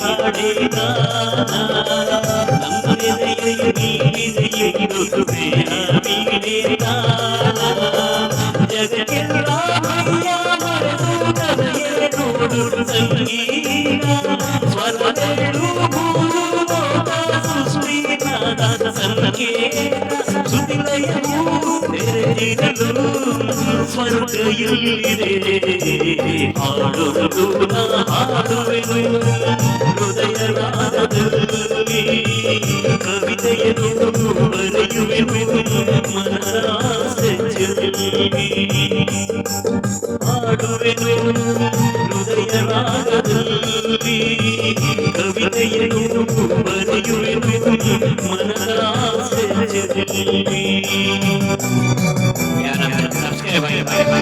பாடினாரா ಸ್ವರ್ಗಯಲ್ಲಿದೆ ಹಾಡುವುದು ಹಾಡುವೆನು ಹೃದಯ ರಾಗದಲ್ಲಿ ಕವಿತೆಯನ್ನು ಬರೆಯುವೆನು ಮನರಾಸೆ ಚೆಲ್ಲಿ ಹಾಡುವೆನು ಹೃದಯ ರಾಗದಲ್ಲಿ ಕವಿತೆಯನ್ನು ಬರೆಯುವೆನು ಮನರಾಸೆ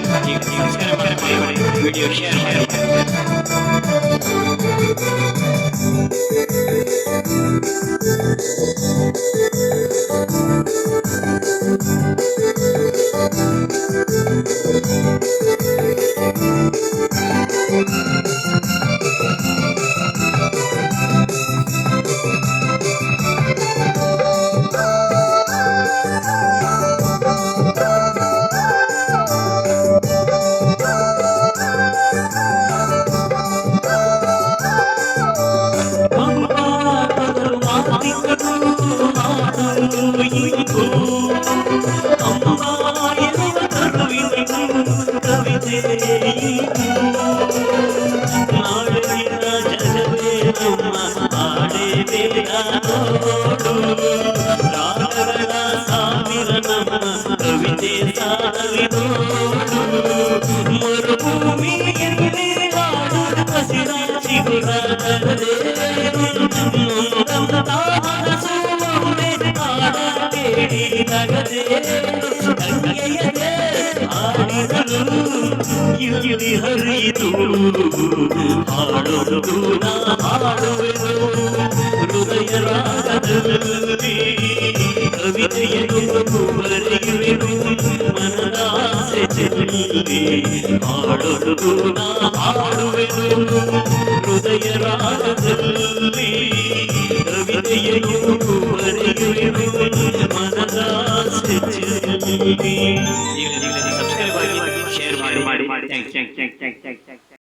ಆಗಿ ಮಾಡಿ ಮಾಡಿ ಸಬ್ಸ್ಕ್ರೈಬ್ ಮಾಡಿ ಮಾಡಿ ವಿಡಿಯೋ ಶೇರ್ ಮಾಡಿ ಕವಿತೆ ಇಲ್ಲಿ ಹರಿದು ಹಾಡೋದು ಹಾಡುವೆನು ಹೃದಯ ರಾಗದಲ್ಲಿ ಕವಿತೆಯನ್ನು ಬರೆಯುವೆನು ಮನದಾಸೆ ಚೆಲ್ಲಿ ಹಾಡೋದು ಹಾಡುವೆನು ಹೃದಯ ರಾಗದಲ್ಲಿ Thank you.